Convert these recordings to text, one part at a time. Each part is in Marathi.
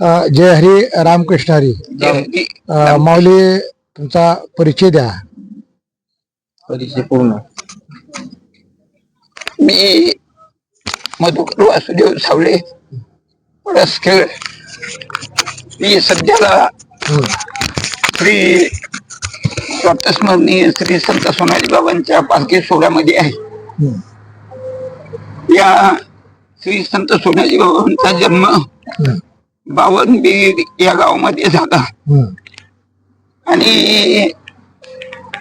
जय हरी रामकृष्ण हरी. माऊली तुमचा परिचय द्या. परिचय पूर्ण. मी मधुकर वासुदेव सावळे पडसखेळ मी सध्याला श्री स्वातस्मरणीय श्री संत सोनाजी बाबांच्या पालखी सोहळ्यामध्ये आहे. या श्री संत सोनाजी बाबांचा जन्म बावनबीर या गावामध्ये झाला. आणि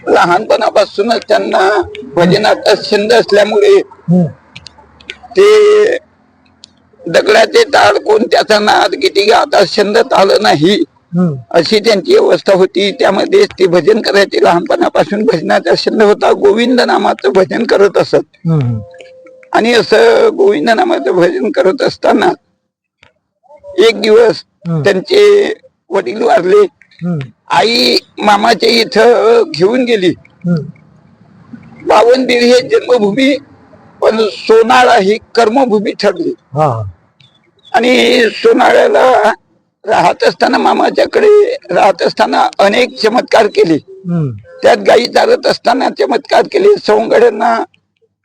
लहानपणापासूनच त्यांना भजनाचा छंद असल्यामुळे ते दगडाचे ताड कोण त्याचा नाद किती गाता छंद आलं नाही. अशी त्यांची अवस्था होती. त्यामध्ये ते भजन करायचे. लहानपणापासून भजनाचा छंद होता. गोविंद नामाचं भजन करत असत. आणि असं गोविंद नामाचं भजन करत असताना एक दिवस त्यांचे वडील वारले. आई मामाच्या इथं घेऊन गेली. बावनबीर हे जन्मभूमी पण सोनाळा ही कर्मभूमी ठरली. आणि सोनाळ्याला राहत असताना मामाच्याकडे राहत असताना अनेक चमत्कार केले. त्यात गायी चालत असताना चमत्कार केले. सवंगड्यांना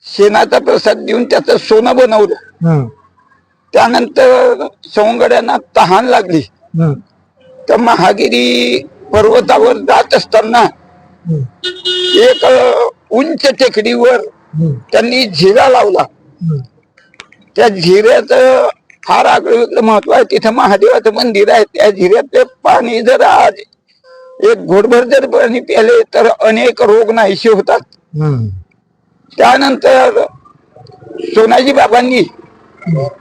शेणाचा प्रसाद देऊन त्याचं सोनं बनवलं. त्यानंतर सवंगड्यांना तहान लागली. तर महागिरी पर्वतावर जात असताना एक उंच टेकडीवर त्यांनी झिरा लावला. त्या झिऱ्याचं फार आगळं महत्त्व आहे. तिथं महादेवाचं मंदिर आहे. त्या झिऱ्यातले पाणी जर आज एक घोडभर जर पाणी प्याले तर अनेक रोग नाहीसे होतात. त्यानंतर सोनाजी बाबांनी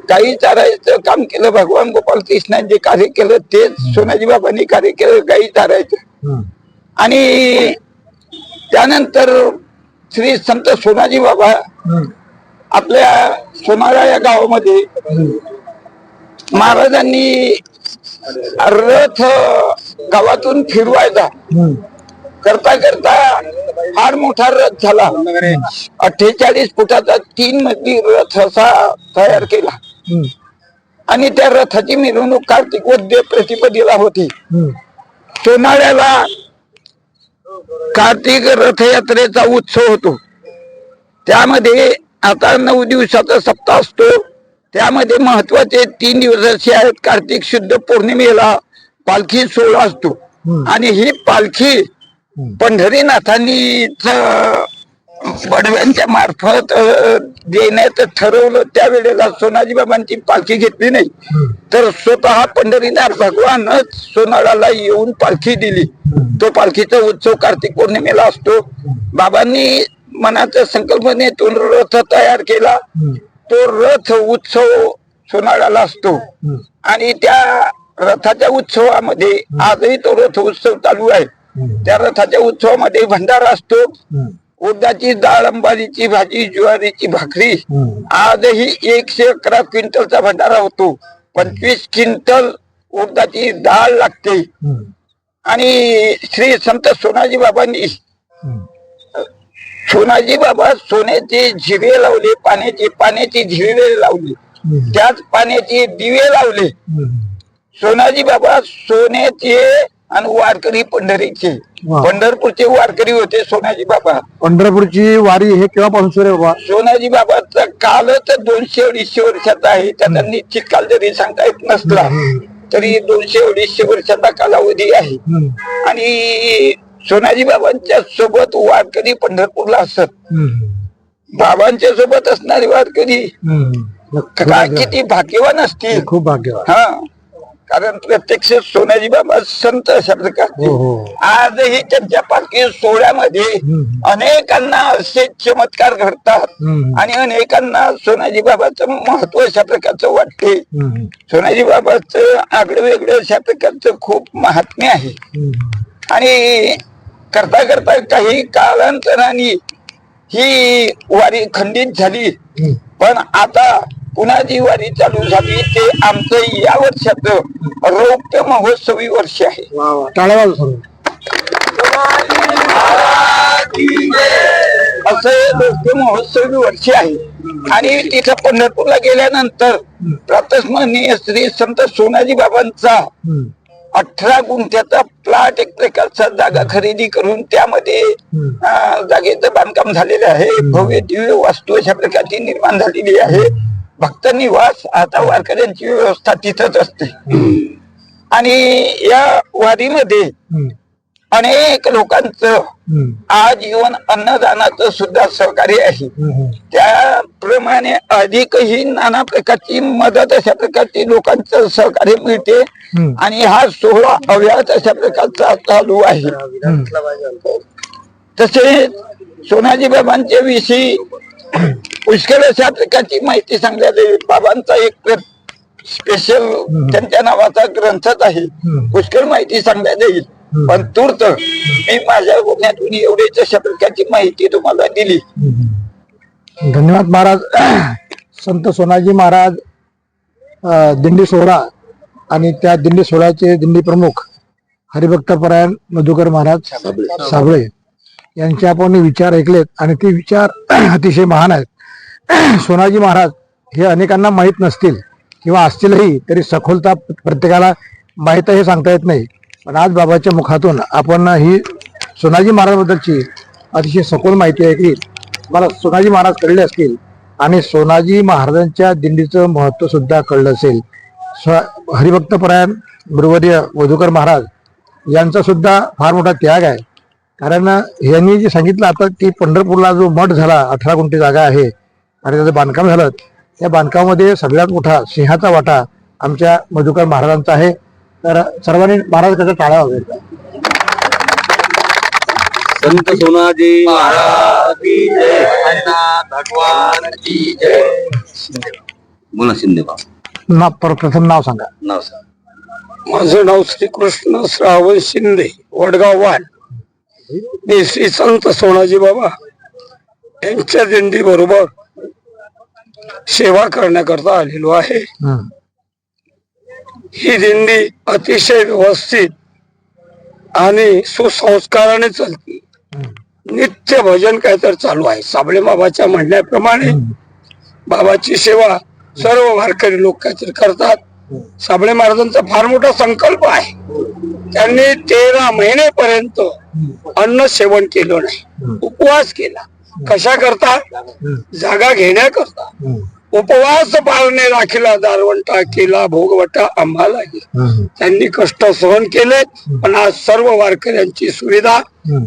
काही चारायचं काम केलं भगवान गोपाल कृष्णाने जे कार्य केलं तेच सोनाजी बाबांनी कार्य केलं गाई चारायचं. आणि त्यानंतर श्री संत सोनाजी बाबा आपल्या सोनाळा या गावामध्ये महाराजांनी रथ गावातून फिरवायचा. करता करता फार मोठा रथ झाला. अठ्ठेचाळीस फुटाचा तीन मजली रथ असा तयार केला. आणि त्या रथाची मिरवणूक कार्तिक वद्य प्रतिपदेला होती. सोनाळ्याला कार्तिक रथयात्रेचा उत्सव होतो. त्यामध्ये आता नऊ दिवसाचा सप्ताह असतो. त्यामध्ये महत्त्वाचे तीन दिवस असे आहेत कार्तिक शुद्ध पौर्णिमेला पालखी सोहळा असतो. आणि ही पालखी पंढरीनाथांनी बडव्यांच्या मार्फत देण्याचं ठरवलं त्यावेळेला सोनाजी बाबांची पालखी घेतली नाही. तर स्वतः पंढरीनाथ भगवानच सोनाळाला येऊन पालखी दिली. तो पालखीचा उत्सव कार्तिक पौर्णिमेला असतो. बाबांनी मनाच्या संकल्पनेतून रथ तयार केला. तो रथ उत्सव सोनाळाला असतो. आणि त्या रथाच्या उत्सवामध्ये आजही तो रथ उत्सव चालू आहे. त्या रथाच्या उत्सवामध्ये भंडारा असतो. उडदाची डाळ अंबारीची भाजी ज्वारीची भाकरी आजही एकशे अकरा क्विंटलचा भंडारा होतो. पंचवीस क्विंटल उडदाची डाळ लागते. आणि श्री संत सोनाजी बाबांनी सोनाजी बाबा सोन्याचे झिरे लावले पाण्याचे पाण्याची झिरे लावली. त्याच पाण्याचे दिवे लावले. सोनाजी बाबा सोन्याचे आणि वारकरी पंढरीचे. वा. पंढरपूरचे वारकरी होते सोनाजी बाबा. पंढरपूरची वारी हे केव्हापासून सुरू आहे बाबा? सोनाजी बाबाचा कालच दोनशे अडीचशे वर्षाचा आहे. त्याचा निश्चित काल जरी सांगता येत नसला तरी दोनशे अडीचशे वर्षाचा कालावधी आहे. आणि सोनाजी बाबांच्या सोबत वारकरी पंढरपूरला असत. बाबांच्या सोबत असणारे वारकरी. किती भाग्यवान असतील. खूप भाग्यवान. हा. कारण प्रत्यक्ष सोनाजी बाबा संत अशा प्रकारचे हो, हो. आजही त्यांच्या पालखी सोहळ्यामध्ये. अनेकांना असे चमत्कार घडतात. आणि अनेकांना सोनाजी बाबाचं महत्त्व अशा प्रकारचं वाटते. सोनाजी बाबाचं आगळं वेगळं अशा प्रकारचं खूप महात्म्य आहे. आणि करता करता काही कालांतराने ही वारी खंडित झाली. पण आता पुन्हा जी वारी चालू झाली. ते आमचं या वर्षाचं रौप्य महोत्सवी वर्ष आहे. असं रौप्य महोत्सवी वर्ष आहे. आणि तिथं पंढरपूरला गेल्यानंतर प्रातस्मरणीय श्री संत सोनाजी बाबांचा. अठरा गुंठ्याचा प्लॉट एक प्रकारचा जागा खरेदी करून त्यामध्ये जागेचं बांधकाम झालेलं आहे. भव्य दिव्य वास्तू अशा प्रकारची निर्माण झालेली आहे. भक्त निवास आता वारकऱ्यांची व्यवस्था तिथंच असते आणि या वारीमध्ये. अनेक लोकांचं. आजीवन अन्नदानाचं सुद्धा सहकार्य आहे. त्याप्रमाणे अधिकही नाना प्रकारची मदत अशा प्रकारची लोकांचं सहकार्य मिळते. आणि हा सोहळा अव्याहत अशा प्रकारचा चालू आहे तसेच सोनाजी बाबांच्या विषयी पुष्कळ अशा प्रकारची माहिती सांगण्यात येईल बाबांचा एक स्पेशल त्यांच्या नावाचा ग्रंथच आहे. पुष्कळ माहिती सांगण्यात येईल. पण तूर्त मी माझ्या बोलण्यातून एवढीच अशा प्रकारची माहिती तुम्हाला दिली. धन्यवाद महाराज. संत सोनाजी महाराज दिंडी सोहळा आणि त्या दिंडी सोहळ्याचे दिंडी प्रमुख हरिभक्तपरायण मधुकर महाराज साबळे यांचे आपण विचार ऐकलेत आणि ते विचार अतिशय महान आहेत. सोनाजी महाराज हे अनेकांना माहीत नसतील किंवा असतीलही तरी सखोलता प्रत्येकाला माहीत हे सांगता येत नाही. पण आज बाबाच्या मुखातून आपण ही सोनाजी महाराजबद्दलची अतिशय सखोल माहिती ऐकली. मला सोनाजी महाराज कळले असतील आणि सोनाजी महाराजांच्या दिंडीचं महत्त्व सुद्धा कळलं असेल. स्व हरिभक्तपरायण गुरुवर्य वधुकर महाराज यांचा सुद्धा फार मोठा त्याग आहे. कारण यांनी जे सांगितलं आता की पंढरपूरला जो मठ झाला अठरा गुंठी जागा आहे आणि त्याचं बांधकाम झालं. त्या बांधकामामध्ये सगळ्यात मोठा सिंहाचा वाटा आमच्या मधुकर महाराजांचा आहे. तर सर्वांनी महाराज त्याचा टाळा वगैरे संत सोनाजी महाराज की जय. हरिनाथ भगवान की जय. बोला शिंदे बाबा. ना पर- प्रथम नाव सांगा. नाव सांग. माझं नाव श्रीकृष्ण श्रावण शिंदे वडगाव वाड मी श्री संत सोनाजी बाबा. यांच्या दिंडी बरोबर सेवा करण्याकरता आलेलो आहे. ही. दिंडी अतिशय व्यवस्थित आणि सुसंस्काराने चालते. नित्य भजन काय तर चालू आहे. साबळे बाबाच्या म्हणण्याप्रमाणे बाबाची सेवा सर्व वारकरी लोक काहीतरी करतात साबळे महाराजांचा फार मोठा संकल्प आहे. त्यांनी तेरा महिनेपर्यंत अन्न सेवन केलं नाही. उपवास केला. कशा करता? जागा घेण्याकरता. उपवास पाळणे राखीला दारवंटा केला भोगवटा आम्हाला. त्यांनी कष्ट सहन केले पण आज सर्व वारकऱ्यांची सुविधा.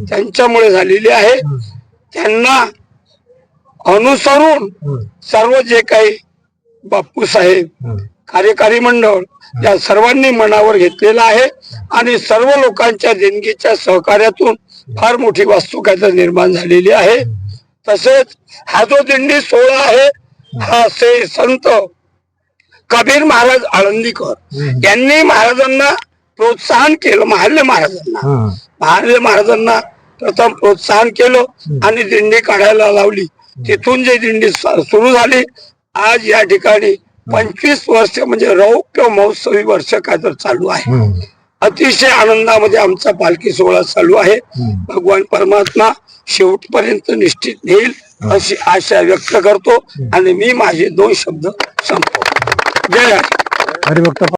त्यांच्यामुळे झालेली आहे. त्यांना अनुसरून. सर्व जे काही बापू साहेब. कार्यकारी मंडळ या सर्वांनी मनावर घेतलेलं आहे आणि सर्व लोकांच्या देणगीच्या सहकार्यातून फार मोठी वास्तू कायदा निर्माण झालेली आहे. तसेच हा जो दिंडी सोहळा आहे हा से संत कबीर महाराज आळंदीकर यांनी महाराजांना प्रोत्साहन केलं महाल्य महाराजांना. महाल्य महाराजांना प्रथम प्रोत्साहन केलं आणि दिंडी काढायला लावली. तिथून जी दिंडी सुरू झाली आज या ठिकाणी पंचवीस वर्ष म्हणजे रौप्य महोत्सवी वर्ष काय तर चालू आहे. अतिशय आनंदामध्ये आमचा पालखी सोहळा चालू आहे. भगवान परमात्मा शेवटपर्यंत निश्चित नेईल अशी आशा व्यक्त करतो आणि मी माझे दोन शब्द संपवतो जय हरी. हरिभक्त